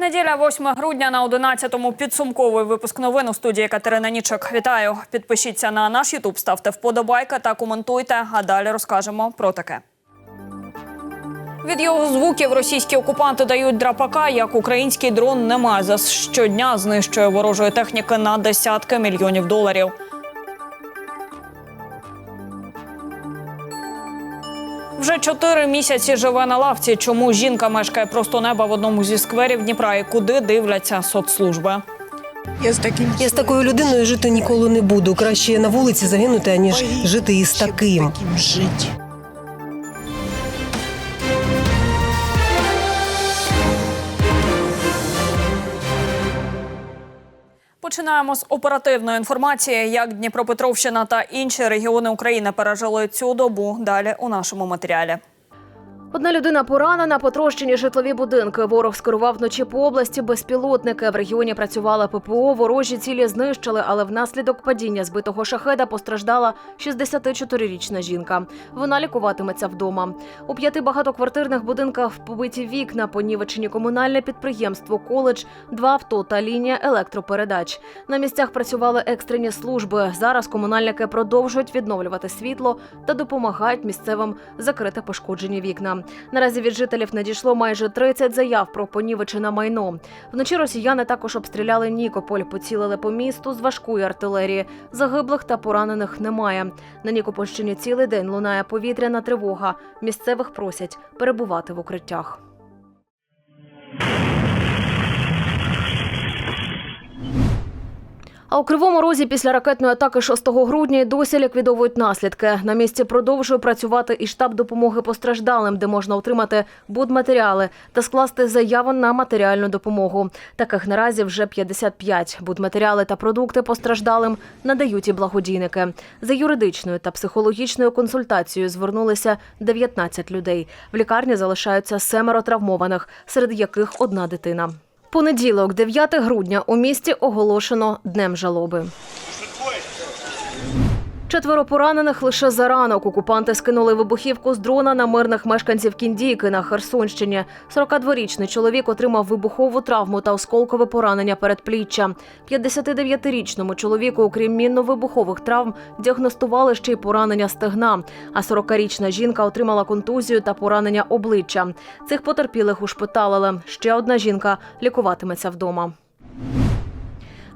Неділя 8 грудня на 11-му підсумковий випуск новин у студії Катерина Нічок. Вітаю! Підпишіться на наш Ютуб, ставте вподобайки та коментуйте. А далі розкажемо про таке. Від його звуків російські окупанти дають драпака, як український дрон Немезис щодня знищує ворожої техніки на десятки мільйонів доларів. Вже чотири місяці живе на лавці. Чому жінка мешкає просто неба в одному зі скверів Дніпра і куди дивляться соцслужби? Я з таким Я з такою людиною жити ніколи не буду. Краще на вулиці загинути, аніж жити із таким таким. Починаємо з оперативної інформації, як Дніпропетровщина та інші регіони України пережили цю добу. Далі у нашому матеріалі. Одна людина поранена, потрощені житлові будинки. Ворог скерував вночі по області безпілотники. В регіоні працювала ППО. Ворожі цілі знищили, але внаслідок падіння збитого шахеда постраждала 64-річна жінка. Вона лікуватиметься вдома. У п'яти багатоквартирних будинках побиті вікна, понівечені комунальне підприємство, коледж, два авто та лінія електропередач. На місцях працювали екстрені служби. Зараз комунальники продовжують відновлювати світло та допомагають місцевим закрити пошкоджені вікна. Наразі від жителів надійшло майже 30 заяв про понівечене майно. Вночі росіяни також обстріляли Нікополь, поцілили по місту з важкої артилерії. Загиблих та поранених немає. На Нікопольщині цілий день лунає повітряна тривога. Місцевих просять перебувати в укриттях. А у кривому розі після ракетної атаки 6 грудня досі ліквідовують наслідки. На місці продовжує працювати і штаб допомоги постраждалим, де можна отримати будматеріали та скласти заяву на матеріальну допомогу. Таких наразі вже 55. Будматеріали та продукти постраждалим надають і благодійники. За юридичною та психологічною консультацією звернулися 19 людей. В лікарні залишаються семеро травмованих, серед яких одна дитина. Понеділок, 9 грудня, у місті оголошено днем жалоби. Четверо поранених лише за ранок. Окупанти скинули вибухівку з дрона на мирних мешканців Кіндійки на Херсонщині. 42-річний чоловік отримав вибухову травму та осколкове поранення передпліччя. 59-річному чоловіку, окрім мінно-вибухових травм, діагностували ще й поранення стегна. А 40-річна жінка отримала контузію та поранення обличчя. Цих потерпілих ушпиталили. Ще одна жінка лікуватиметься вдома.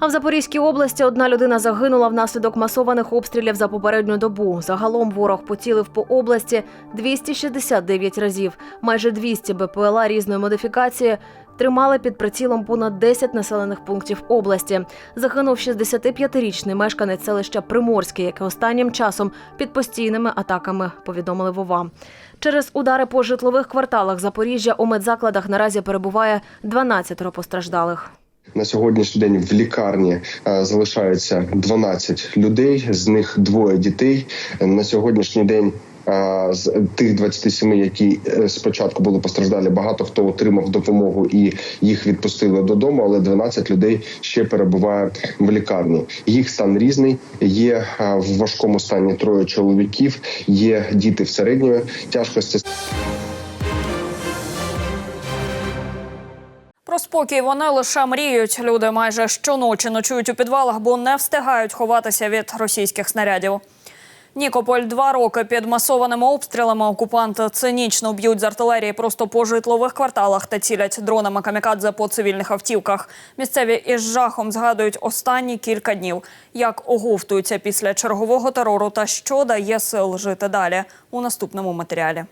А в Запорізькій області одна людина загинула внаслідок масованих обстрілів за попередню добу. Загалом ворог поцілив по області 269 разів. Майже 200 БПЛА різної модифікації тримали під прицілом понад 10 населених пунктів області. Загинув 65-річний мешканець селища Приморське, яке останнім часом під постійними атаками повідомили Вова. Через удари по житлових кварталах Запоріжжя у медзакладах наразі перебуває 12 постраждалих. На сьогоднішній день в лікарні е, залишається 12 людей, з них двоє дітей. На сьогоднішній день. е, З тих 27, які е, спочатку були постраждалі, багато хто отримав допомогу і їх відпустили додому. Але 12 людей ще перебуває в лікарні. Їх стан різний. Є в важкому стані троє чоловіків, є діти в середньої тяжкості. Спокій вони лише мріють. Люди майже щоночі ночують у підвалах, бо не встигають ховатися від російських снарядів. Нікополь два роки під масованими обстрілами окупанти цинічно б'ють з артилерії просто по житлових кварталах та цілять дронами камікадзе по цивільних автівках. Місцеві із жахом згадують останні кілька днів, як оговтуються після чергового терору та що дає сил жити далі у наступному матеріалі.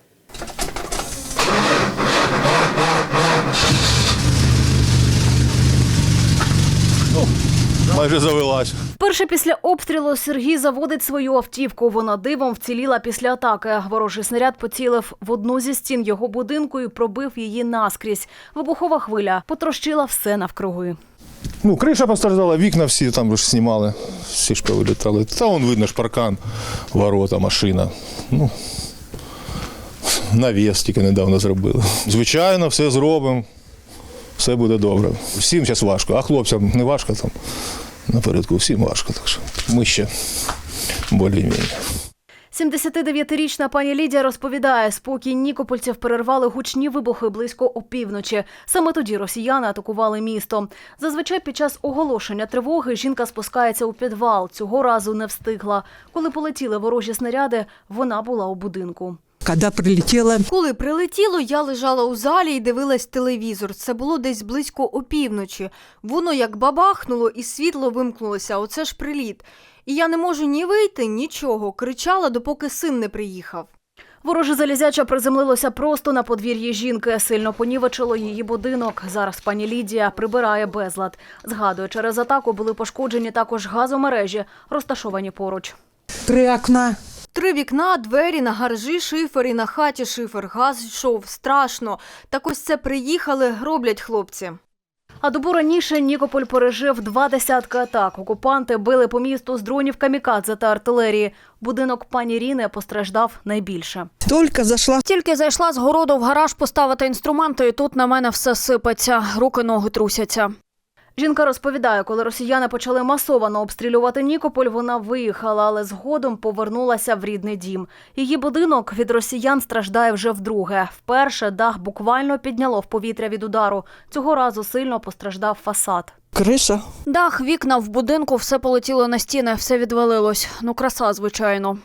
Майже завелась. Перше після обстрілу Сергій заводить свою автівку. Вона дивом вціліла після атаки. Ворожий снаряд поцілив в одну зі стін його будинку і пробив її наскрізь. Вибухова хвиля потрощила все навкруги. Ну, криша постраждала, вікна всі там ж знімали, всі ж повилітали. Та вон видно ж паркан, ворота, машина. Ну, навіс тільки недавно зробили. Звичайно, все зробимо, все буде добре. Всім зараз важко, а хлопцям не важко там. Напередку всім важко, так що ми ще більш-менш. 79-річна пані Лідія розповідає, спокій нікопольців перервали гучні вибухи близько опівночі. Саме тоді росіяни атакували місто. Зазвичай під час оголошення тривоги жінка спускається у підвал. Цього разу не встигла. Коли полетіли ворожі снаряди, вона була у будинку. Когда прилетела, Коли прилетіло, я лежала у залі і дивилась телевізор. Це було десь близько опівночі. Воно як бабахнуло, і світло вимкнулося. Оце ж приліт. І я не можу ні вийти, нічого. Кричала, допоки син не приїхав. Вороже залізяча приземлилося просто на подвір'ї жінки. Сильно понівечило її будинок. Зараз пані Лідія прибирає безлад. Згадує, через атаку були пошкоджені також газомережі, розташовані поруч. три окна, Три вікна, двері, на гаражі шифер і на хаті шифер. Газ йшов, страшно. Так ось це приїхали, роблять хлопці. А добу раніше Нікополь пережив два десятки атак. Окупанти били по місту з дронів камікадзе та артилерії. Будинок пані Ріни постраждав найбільше. только зашла Тільки зайшла з городу в гараж поставити інструменти, і тут на мене все сипеться, руки ноги трусяться. Жінка розповідає, коли росіяни почали масово обстрілювати Нікополь, вона виїхала, але згодом повернулася в рідний дім. Її будинок від росіян страждає вже вдруге. Вперше дах буквально підняло в повітря від удару. Цього разу сильно постраждав фасад. крыша. Дах, вікна в будинку, все полетіло на стіни, все відвалилось. Ну, краса, звичайно.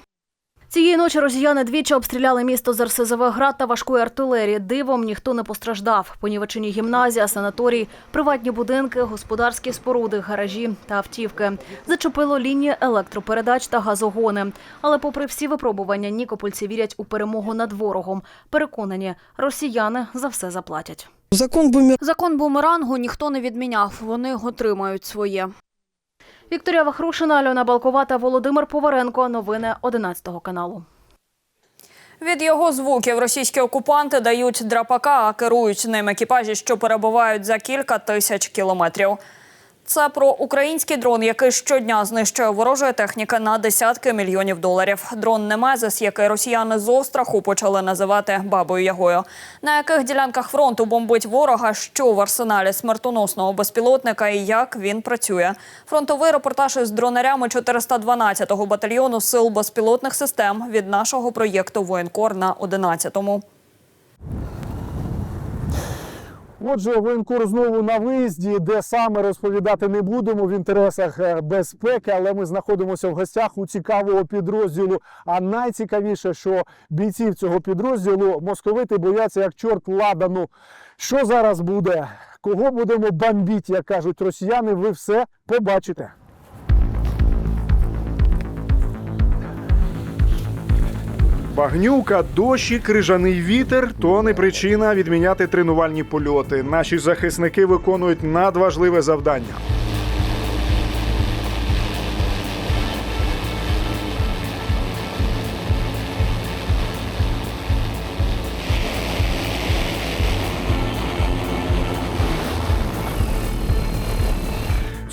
Цієї ночі росіяни двічі обстріляли місто з РСЗВ град та важкої артилерії. Дивом ніхто не постраждав. Понівечені гімназія, санаторій, приватні будинки, господарські споруди, гаражі та автівки. Зачепило лінії електропередач та газогони. Але, попри всі випробування, нікопольці вірять у перемогу над ворогом. Переконані, росіяни за все заплатять. Закон бумер. Бумерангу ніхто не відміняв, вони отримають своє. Вікторія Вахрушина, Альона Балкова та Володимир Поваренко. Новини 11 каналу. Від його звуків російські окупанти дають драпака, а керують ним екіпажі, що перебувають за кілька тисяч кілометрів. Це про український дрон, який щодня знищує ворожої техніки на десятки мільйонів доларів. Дрон Немезис, який росіяни з остраху почали називати бабою Ягою. На яких ділянках фронту бомбить ворога, що в арсеналі смертоносного безпілотника і як він працює. Фронтовий репортаж із дронарями 412-го батальйону сил безпілотних систем від нашого проєкту Воєнкор на 11-му. Отже, воєнкор знову на виїзді, де саме розповідати не будемо в інтересах е, безпеки, але ми знаходимося в гостях у цікавого підрозділу. А найцікавіше, що бійців цього підрозділу московити бояться як чорт ладану. Що зараз буде? Кого будемо бомбити, як кажуть росіяни, ви все побачите. Багнюка, дощ і крижаний вітер то не причина відміняти тренувальні польоти. Наші захисники виконують надважливе завдання.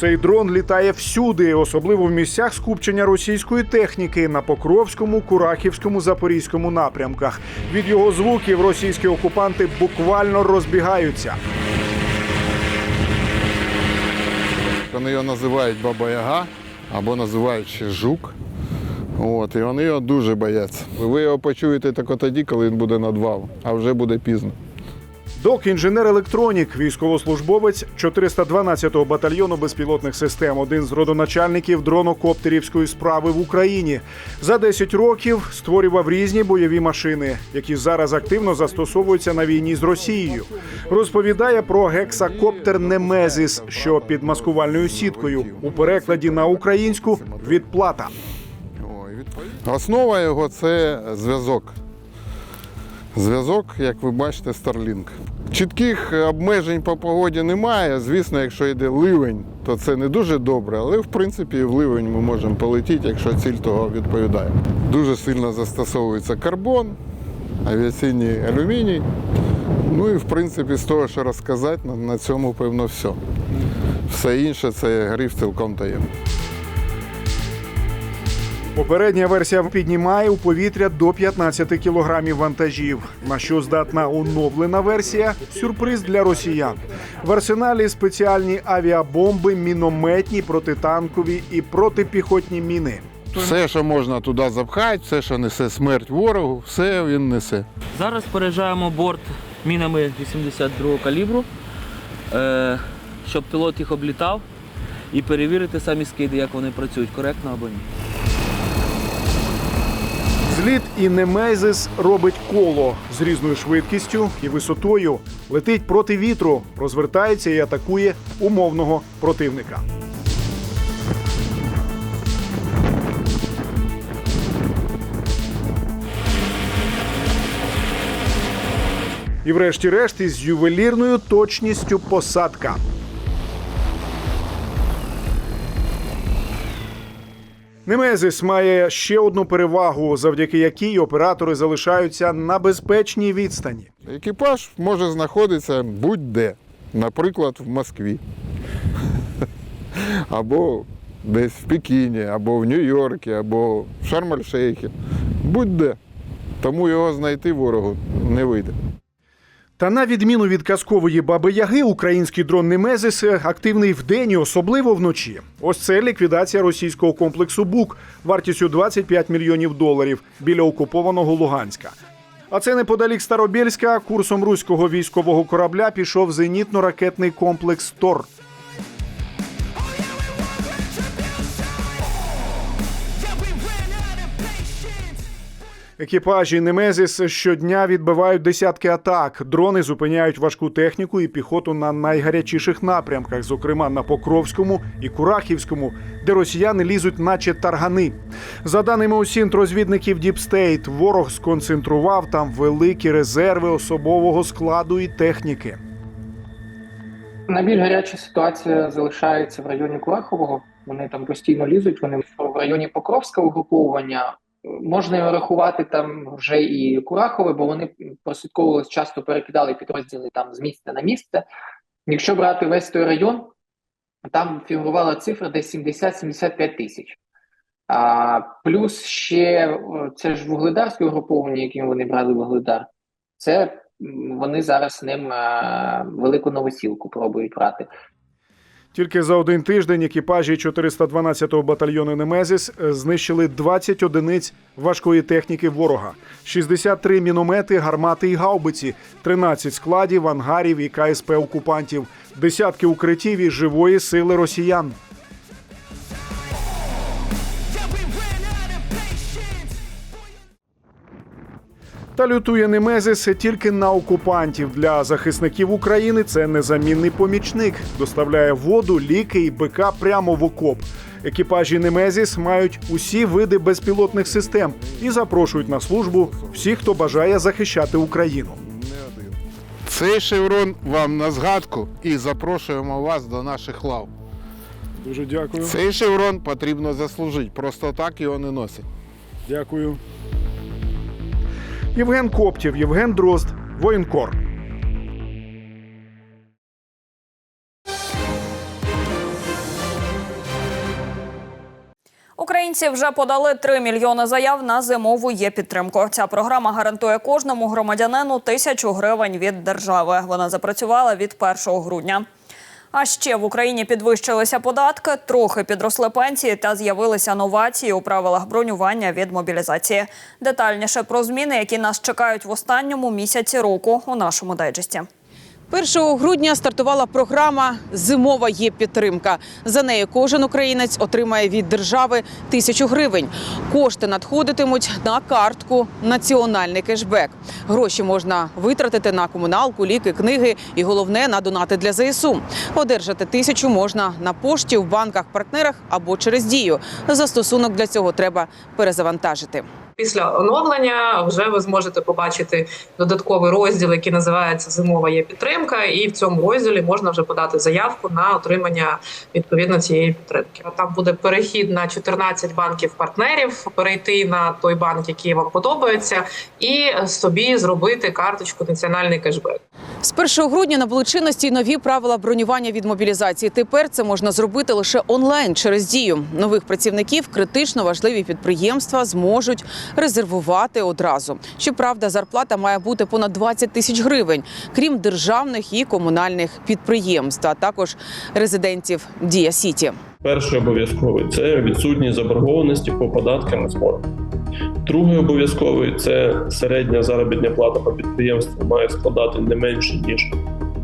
Цей дрон літає всюди, особливо в місцях скупчення російської техніки на Покровському, Курахівському, Запорізькому напрямках. Від його звуків російські окупанти буквально розбігаються. Вони його називають Баба Яга або називають ще жук. От, і вони його дуже бояться. Ви його почуєте тільки тоді, коли він буде над вами, а вже буде пізно. Док інженер-електронік, військовослужбовець 412-го батальйону безпілотних систем, один з родоначальників дронокоптерівської справи в Україні. За 10 років створював різні бойові машини, які зараз активно застосовуються на війні з Росією. Розповідає про гексакоптер Немезіс, що під маскувальною сіткою у перекладі на українську відплата. Основа його це зв'язок. Зв'язок, як ви бачите, Starlink. Чітких обмежень по погоді немає. Звісно, якщо йде ливень, то це не дуже добре, але в принципі в ливень ми можемо полетіти, якщо ціль того відповідає. Дуже сильно застосовується карбон, авіаційний алюміній. Ну і в принципі, з того, що розказати, на цьому певно все. Все інше це гриф цілком таємний. Попередня версія піднімає у повітря до 15 кілограмів вантажів. На що здатна оновлена версія сюрприз для росіян. В арсеналі спеціальні авіабомби, мінометні, протитанкові і протипіхотні міни. Все, що можна туди запхати, все, що несе смерть ворогу, все він несе. Зараз переїжджаємо борт мінами 82-го калібру, е, щоб пілот їх облітав і перевірити самі скиди, як вони працюють, коректно або ні. Зліт і Немезис робить коло з різною швидкістю і висотою, летить проти вітру, розвертається і атакує умовного противника. І врешті-решт із ювелірною точністю посадка. Немезис має ще одну перевагу, завдяки якій оператори залишаються на безпечній відстані. Екіпаж може знаходитися будь-де, наприклад, в Москві. Або десь в Пекіні, або в Нью-Йорку, або в Шарм-Аль-Шейхі. Будь-де. Тому його знайти ворогу не вийде. Та на відміну від казкової баби Яги, український дрон Немезис активний вдень і особливо вночі. Ось це ліквідація російського комплексу БУК вартістю 25 мільйонів доларів біля окупованого Луганська. А це неподалік Старобільська курсом руського військового корабля пішов зенітно-ракетний комплекс Тор. Екіпажі Немезіс щодня відбивають десятки атак. Дрони зупиняють важку техніку і піхоту на найгарячіших напрямках, зокрема на Покровському і Курахівському, де росіяни лізуть, наче таргани. За даними усінт розвідників Діпстейт, ворог сконцентрував там великі резерви особового складу і техніки. Найбільш гаряча ситуація залишається в районі Курахового. Вони там постійно лізуть. Вони в районі Покровська угруповування. Можна його рахувати там вже і Курахове, бо вони прослідковували часто перекидали підрозділи там з місця на місце. Якщо брати весь той район, там фігурувала цифра десь 70-75 тисяч. А, плюс ще це ж вугледарське угруповання, яким вони брали вугледар. Це вони зараз ним а, велику новосілку пробують брати. Тільки за один тиждень екіпажі 412-го батальйону Немезіс знищили 20 одиниць важкої техніки ворога, 63 міномети, гармати і гаубиці, 13 складів, ангарів і КСП окупантів, десятки укриттів і живої сили росіян. Та лютує Немезис тільки на окупантів. Для захисників України це незамінний помічник. Доставляє воду, ліки і БК прямо в окоп. Екіпажі Немезіс мають усі види безпілотних систем і запрошують на службу всіх, хто бажає захищати Україну. Цей шеврон вам на згадку і запрошуємо вас до наших лав. Дуже дякую. Цей шеврон потрібно заслужити, просто так його не носять. Дякую. Євген Коптів, Євген Дрозд, воєнкор. Українці вже подали 3 мільйони заяв на зимову є підтримку. Ця програма гарантує кожному громадянину тисячу гривень від держави. Вона запрацювала від 1 грудня. А ще в Україні підвищилися податки, трохи підросли пенсії та з'явилися новації у правилах бронювання від мобілізації. Детальніше про зміни, які нас чекають в останньому місяці року у нашому дайджесті. 1 грудня стартувала програма Зимова є підтримка. За нею кожен українець отримає від держави тисячу гривень. Кошти надходитимуть на картку Національний кешбек. Гроші можна витратити на комуналку, ліки, книги і головне на донати для ЗСУ. Одержати тисячу можна на пошті, в банках, партнерах або через дію. Застосунок для цього треба перезавантажити. Після оновлення вже ви зможете побачити додатковий розділ, який називається Зимова є підтримка, і в цьому розділі можна вже подати заявку на отримання відповідно цієї підтримки. Там буде перехід на 14 банків партнерів, перейти на той банк, який вам подобається, і собі зробити карточку Національний кешбек. З 1 грудня набули чинності нові правила бронювання від мобілізації. Тепер це можна зробити лише онлайн через дію. Нових працівників критично важливі підприємства зможуть резервувати одразу. Щоправда, зарплата має бути понад 20 тисяч гривень, крім державних і комунальних підприємств, а також резидентів Дія Сіті. Перший обов'язковий це відсутність заборгованості по податкам і зборам. Другий обов'язковий це середня заробітна плата по підприємству має складати не менше ніж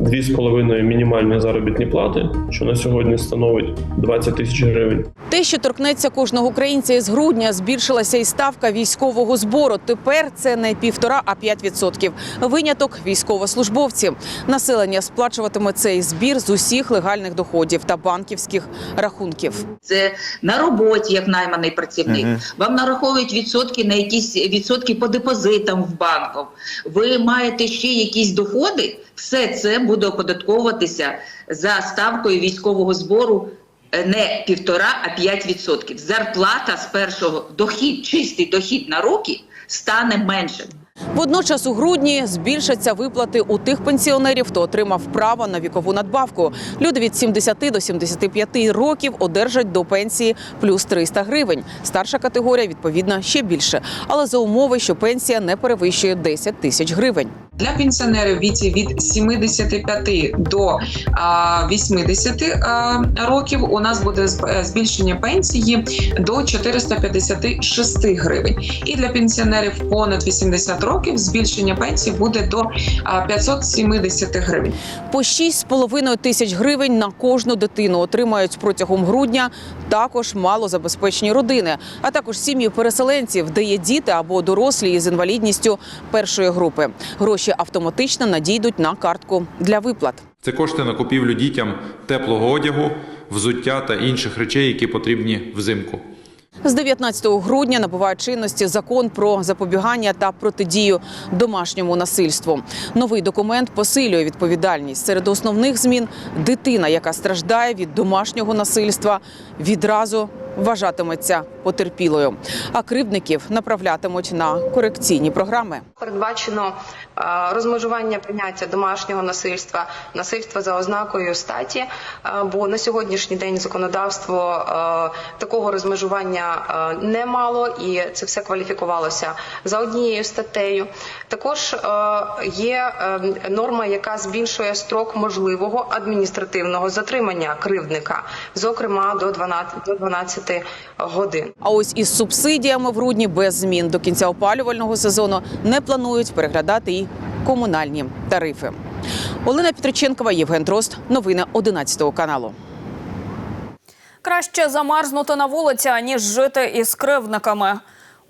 2,5 мінімальні заробітні плати, що на сьогодні становить 20 тисяч гривень. Те, що торкнеться кожного українця із грудня, збільшилася і ставка військового збору. Тепер це не півтора, а 5%. Виняток військовослужбовці. Населення сплачуватиме цей збір з усіх легальних доходів та банківських рахунків. Це на роботі, як найманий працівник. Вам нараховують відсотки на якісь відсотки по депозитам в банку. Ви маєте ще якісь доходи. Все це буде оподатковуватися за ставкою військового збору е, не півтора, а 5%. Зарплата з першого дохід, чистий дохід на руки стане меншим. Водночас у грудні збільшаться виплати у тих пенсіонерів, хто отримав право на вікову надбавку. Люди від 70 до 75 років одержать до пенсії плюс 300 гривень. Старша категорія відповідно ще більше, але за умови, що пенсія не перевищує 10 тисяч гривень. Для пенсіонерів віці від 75 до а, 80 років у нас буде е, збільшення пенсії до 456 гривень. І для пенсіонерів понад 80 років збільшення пенсії буде до а, 570 гривень. По 6,5 тисяч гривень на кожну дитину отримають протягом грудня також малозабезпечені родини, а також сім'ї переселенців, де є діти або дорослі із інвалідністю першої групи. Гроші автоматично надійдуть на картку для виплат. Це кошти на купівлю дітям теплого одягу, взуття та інших речей, які потрібні взимку. З 19 грудня набуває чинності закон про запобігання та протидію домашньому насильству. Новий документ посилює відповідальність. Серед основних змін дитина, яка страждає від домашнього насильства, відразу вважатиметься потерпілою. А кривдників направлятимуть на корекційні програми. Передбачено розмежування поняття домашнього насильства, насильства за ознакою статі. е, Бо на сьогоднішній день законодавство е, такого розмежування е, не мало, і це все кваліфікувалося за однією статтею. Також е, є е, норма, яка збільшує строк можливого адміністративного затримання кривдника, зокрема до 12, до 12 годин. А ось із субсидіями в грудні без змін до кінця опалювального сезону не планують переглядати і комунальні тарифи. Олена Петриченкова, Євген Дрозд. Новини 11 каналу. Краще замерзнути на вулиці, ніж жити із кривдниками.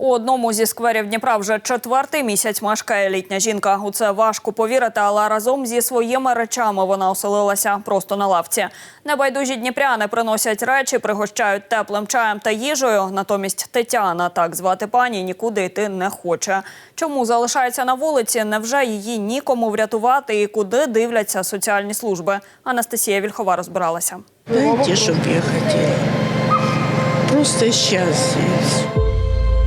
У одному зі скверів Дніпра вже четвертий місяць мешкає літня жінка. У це важко повірити, але разом зі своїми речами вона оселилася просто на лавці. Небайдужі дніпряни приносять речі, пригощають теплим чаєм та їжею. Натомість Тетяна, так звати пані, нікуди йти не хоче. Чому залишається на вулиці? Невже її нікому врятувати і куди дивляться соціальні служби? Анастасія Вільхова розбиралася. Знаете, что б я хотела? Просто счастье.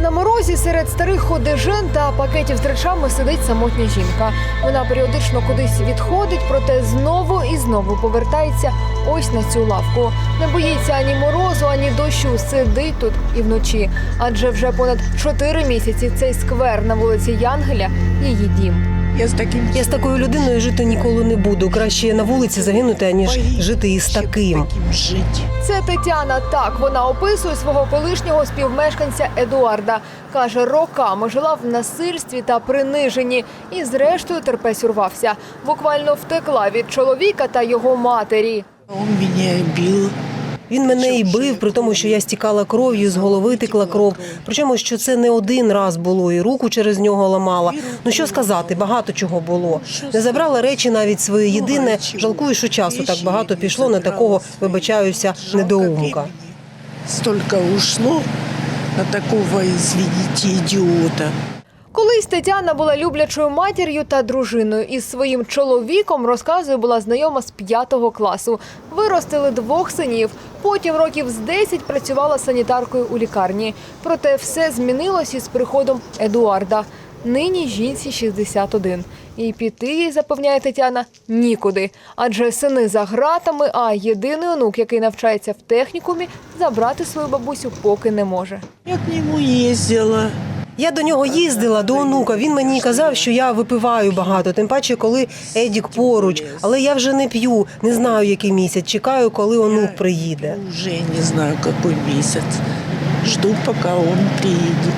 На морозі серед старих ходежин та пакетів з речами сидить самотня жінка. Вона періодично кудись відходить, проте знову і знову повертається ось на цю лавку. Не боїться ані морозу, ані дощу. Сидить тут і вночі. Адже вже понад чотири місяці цей сквер на вулиці Янгеля її дім. Я з таким Я з такою людиною жити ніколи не буду. Краще на вулиці загинути, аніж жити із таким. Це Тетяна. Так вона описує свого колишнього співмешканця Едуарда. каже, роками жила в насильстві та приниженні, і зрештою терпець урвався. Буквально втекла від чоловіка та його матері. Він мене бив. Він мене і бив, при тому, що я стікала кров'ю, з голови текла кров. Причому, що це не один раз було, і руку через нього ламала. Ну що сказати, багато чого було. Не забрала речі навіть своє єдине. Жалкую, що часу так багато пішло на такого, вибачаюся, недоумка. столько ушло на такого, извините, идиота. Колись Тетяна була люблячою матір'ю та дружиною. Із своїм чоловіком, розказує, була знайома з п'ятого класу. Виростили двох синів. Потім років з 10 працювала санітаркою у лікарні. Проте все змінилось із приходом Едуарда. Нині жінці 61. І піти їй, запевняє Тетяна, нікуди. Адже сини за гратами, а єдиний онук, який навчається в технікумі, забрати свою бабусю поки не може. Я к нему ездила. Я до нього їздила до онука. Він мені казав, що я випиваю багато, тим паче, коли Едік поруч. Але я вже не п'ю, не знаю, який місяць. Чекаю, коли онук приїде. Уже не знаю, какой месяц. Жду, пока он приедет.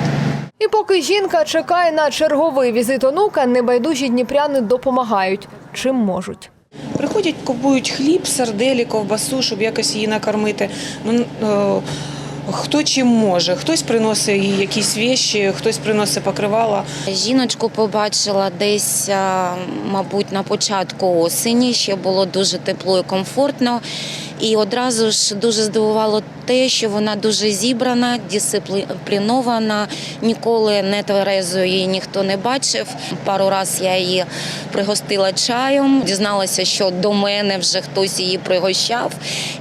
І поки жінка чекає на черговий візит онука, небайдужі дніпряни допомагають чим можуть. Приходять, купують хліб, сарделі, ковбасу, щоб якось її накормити. Ну, е, хто чим може. Хтось приносить якісь віші, хтось приносить покривала. Жіночку побачила десь, мабуть, на початку осені. Ще було дуже тепло і комфортно. І одразу ж дуже здивувало те, що вона дуже зібрана, дисциплінована, ніколи не тверезою її ніхто не бачив. Пару разів я її пригостила чаєм, дізналася, що до мене вже хтось її пригощав,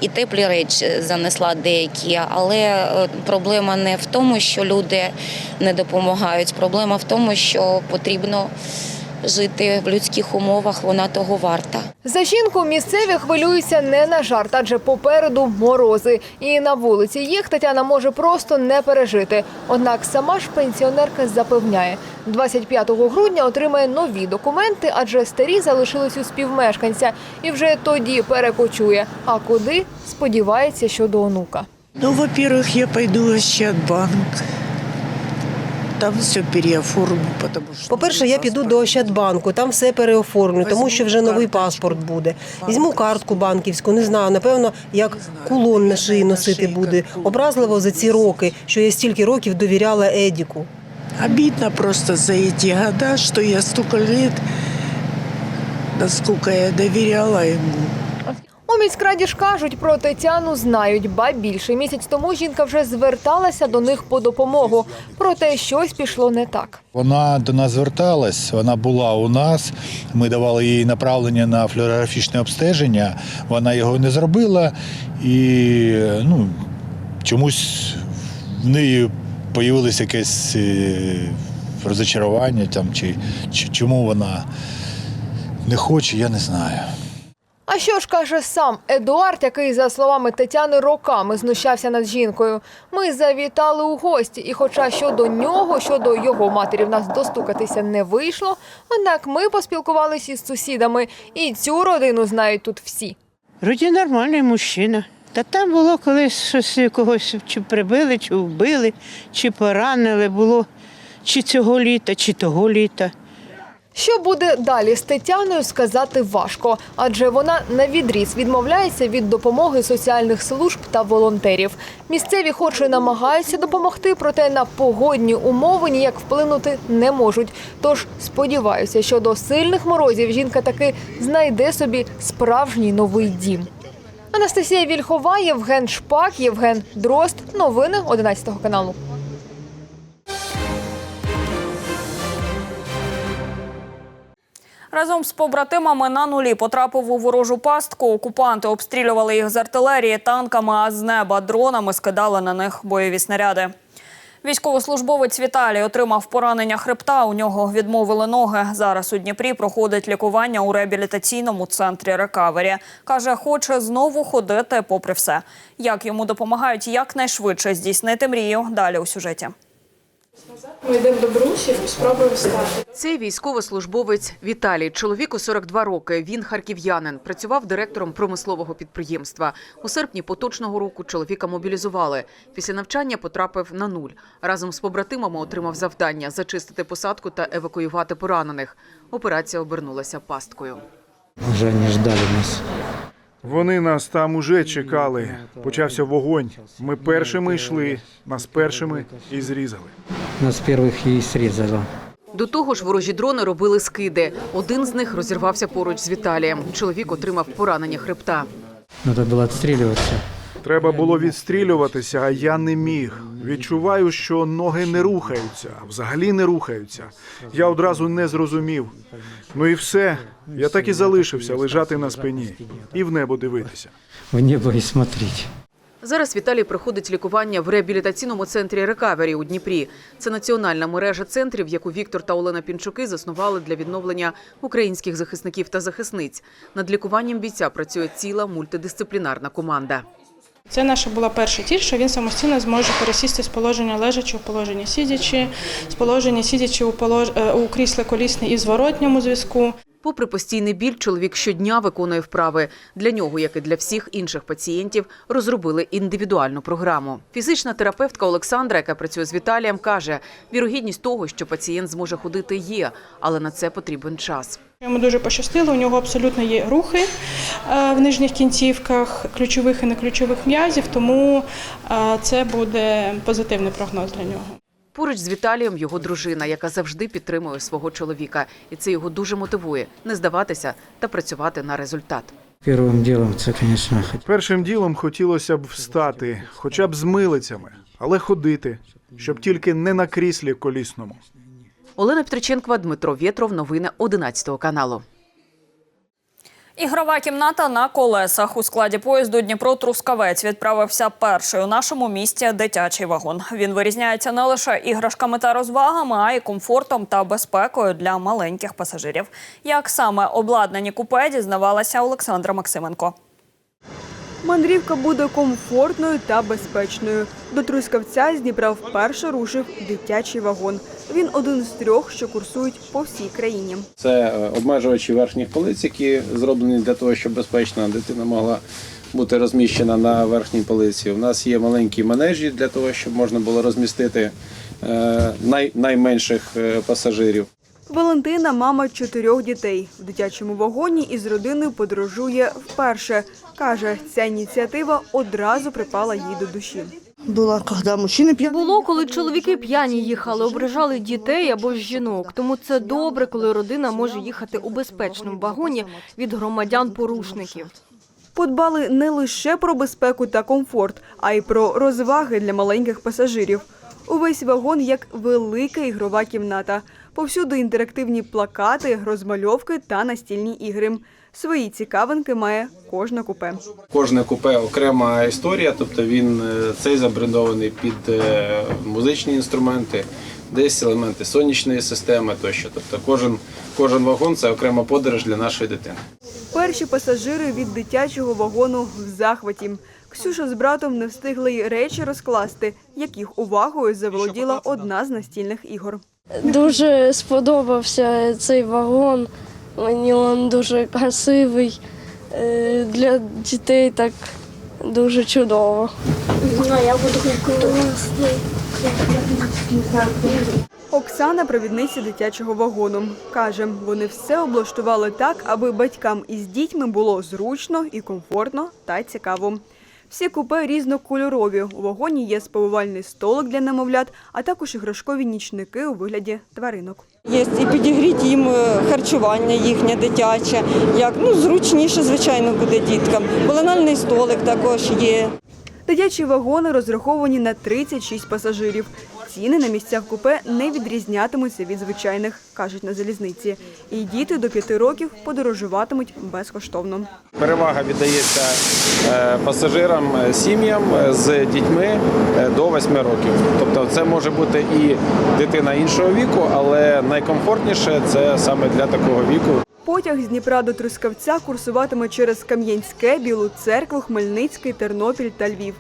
і теплі речі занесла деякі. Але е, проблема не в тому, що люди не допомагають. Проблема в тому, що потрібно жити в людських умовах, вона того варта. За жінку місцеві хвилюються не на жарт, адже попереду морози. І на вулиці їх Тетяна може просто не пережити. Однак сама ж пенсіонерка запевняє, 25 грудня отримає нові документи, адже старі залишились у співмешканця. І вже тоді перекочує. А куди сподівається, що до онука. Ну, во-первых, я пойду в Ощадбанк. Там все переоформлю, потому что... По-перше, я піду до Ощадбанку, там все переоформлю, тому що вже новий паспорт буде. Візьму картку банківську, не знаю, напевно, як кулон на шиї носити буде. Образливо за ці роки, що я стільки років довіряла Едіку. Обидно просто за эти года, что я столько лет, насколько я доверяла ему. У міськраді ж кажуть про Тетяну знають, ба більше місяць тому жінка вже зверталася до них по допомогу. Проте щось пішло не так. Вона до нас зверталась, вона була у нас. Ми давали їй направлення на флюорографічне обстеження. Вона його не зробила і ну, чомусь в неї появилось якесь е, розочарування там, чи, чи чому вона не хоче, я не знаю. А що ж каже сам Едуард, який, за словами Тетяни, роками знущався над жінкою. Ми завітали у гості, і хоча щодо нього, щодо його матері в нас достукатися не вийшло, однак ми поспілкувалися із сусідами, і цю родину знають тут всі. Вроді нормальний мужчина. Та там було колись щось когось чи прибили, чи вбили, чи поранили. Було чи цього літа, чи того літа. Що буде далі з Тетяною, сказати важко, адже вона на відріз відмовляється від допомоги соціальних служб та волонтерів. Місцеві, хоч і намагаються допомогти, проте на погодні умови ніяк вплинути не можуть. Тож сподіваюся, що до сильних морозів жінка таки знайде собі справжній новий дім. Анастасія Вільхова, Євген Шпак, Євген Дрозд. Новини 11 каналу. Разом з побратимами на нулі потрапив у ворожу пастку. Окупанти обстрілювали їх з артилерії, танками, а з неба дронами скидали на них бойові снаряди. Військовослужбовець Віталій отримав поранення хребта. У нього відмовили ноги. Зараз у Дніпрі проходить лікування у реабілітаційному центрі рекавері. Каже, хоче знову ходити попри все. Як йому допомагають якнайшвидше здійснити мрію? Далі у сюжеті. Ми йдемо до брусів, спробуємо встати. Це військовослужбовець Віталій. Чоловіку 42 роки. Він харків'янин. Працював директором промислового підприємства. У серпні поточного року чоловіка мобілізували. Після навчання потрапив на нуль. Разом з побратимами отримав завдання зачистити посадку та евакуювати поранених. Операція обернулася пасткою. Вже не ждали нас. Вони нас там уже чекали. Почався вогонь. Ми першими йшли, нас першими і зрізали. Нас перших і зрізали. До того ж, ворожі дрони робили скиди. Один з них розірвався поруч з Віталієм. Чоловік отримав поранення хребта. Треба було відстрілюватися. Треба було відстрілюватися, а я не міг. Відчуваю, що ноги не рухаються, взагалі не рухаються. Я одразу не зрозумів. Ну і все. Я так і залишився лежати на спині і в небо дивитися. В небо і смотреть. Зараз Віталій проходить лікування в реабілітаційному центрі Рекавері у Дніпрі. Це національна мережа центрів, яку Віктор та Олена Пінчуки заснували для відновлення українських захисників та захисниць. Над лікуванням бійця працює ціла мультидисциплінарна команда. Це наша була перша ціль, що він самостійно зможе пересісти з положення лежачи в положення сидячи, з положення полож... е, у крісле колісне і зворотньому зв'язку. Попри постійний біль, чоловік щодня виконує вправи. Для нього, як і для всіх інших пацієнтів, розробили індивідуальну програму. Фізична терапевтка Олександра, яка працює з Віталієм, каже: вірогідність того, що пацієнт зможе ходити, є, але на це потрібен час. Йому дуже пощастило, у нього абсолютно є рухи е, в нижніх кінцівках ключових і неключових м'язів, тому е, це буде позитивний прогноз для нього. Поруч з Віталієм його дружина, яка завжди підтримує свого чоловіка, і це його дуже мотивує не здаватися та працювати на результат. Первым делом це, конечно, Першим ділом хотілося б встати, хоча б з милицями, але ходити, щоб тільки не на кріслі колісному. Олена Петриченкова, Дмитро Вєтров. Новини 11 каналу. Ігрова кімната на колесах у складі поїзду Дніпро-Трускавець відправився перший у нашому місті дитячий вагон. Він вирізняється не лише іграшками та розвагами, а й комфортом та безпекою для маленьких пасажирів. Як саме обладнані купе дізнавалася Олександра Максименко. Мандрівка буде комфортною та безпечною. До Трускавця з Дніпра вперше рушив дитячий вагон. Він один з трьох, що курсують по всій країні. Це е, обмежувачі верхніх полиць, які зроблені для того, щоб безпечна дитина могла бути розміщена на верхній полиці. У нас є маленькі манежі для того, щоб можна було розмістити е, най, найменших е, пасажирів. Валентина мама чотирьох дітей. В дитячому вагоні із родиною подорожує вперше. Каже, ця ініціатива одразу припала їй до душі. Була, коли мужчини п'яні. Було, коли чоловіки п'яні їхали, ображали дітей або ж жінок. Тому це добре, коли родина може їхати у безпечному вагоні від громадян-порушників. Подбали не лише про безпеку та комфорт, а й про розваги для маленьких пасажирів. Увесь вагон як велика ігрова кімната. Повсюди інтерактивні плакати, розмальовки та настільні ігри. Свої цікавинки має кожне купе. Кожне купе окрема історія, тобто він е, цей забрендований під е, музичні інструменти, десь елементи сонячної системи тощо. Тобто кожен, кожен вагон це окрема подорож для нашої дитини. Перші пасажири від дитячого вагону в захваті. Ксюша з братом не встигли й речі розкласти, як їх увагою заволоділа одна з настільних ігор. Дуже сподобався цей вагон. Мені він дуже красивий. Е, Для дітей так дуже чудово. Ну, я буду Оксана провідниця дитячого вагону. Каже, вони все облаштували так, аби батькам із дітьми було зручно і комфортно та цікаво. Всі купе різнокольорові. У вагоні є спивувальний столик для немовлят, а також іграшкові нічники у вигляді тваринок. Є і підігріть їм е, харчування їхнє дитяче, як ну зручніше, звичайно, буде діткам. Полинальний столик також є. Дитячі вагони розраховані на 36 пасажирів. Ціни на місцях купе не відрізнятимуться від звичайних, кажуть на залізниці. І діти до 5 років подорожуватимуть безкоштовно. Перевага віддається е, пасажирам, е, сім'ям е, з дітьми до 8 років. Тобто це може бути і дитина іншого віку, але найкомфортніше це саме для такого віку. Потяг з Дніпра до Трускавця курсуватиме через Кам'янське, Білу церкву, Хмельницький, Тернопіль та Львів.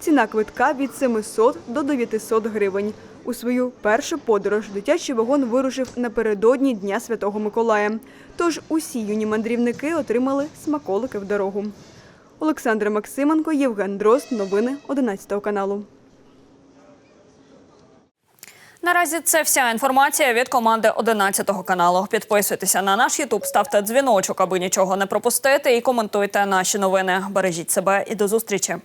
Ціна квитка від 700 до 900 гривень. У свою першу подорож дитячий вагон вирушив напередодні Дня Святого Миколая. Тож усі юні мандрівники отримали смаколики в дорогу. Олександра Максименко, Євген Дрозд. Новини 11 каналу. Наразі це вся інформація від команди 11 каналу. Підписуйтеся на наш Ютуб, ставте дзвіночок, аби нічого не пропустити, і коментуйте наші новини. Бережіть себе і до зустрічі.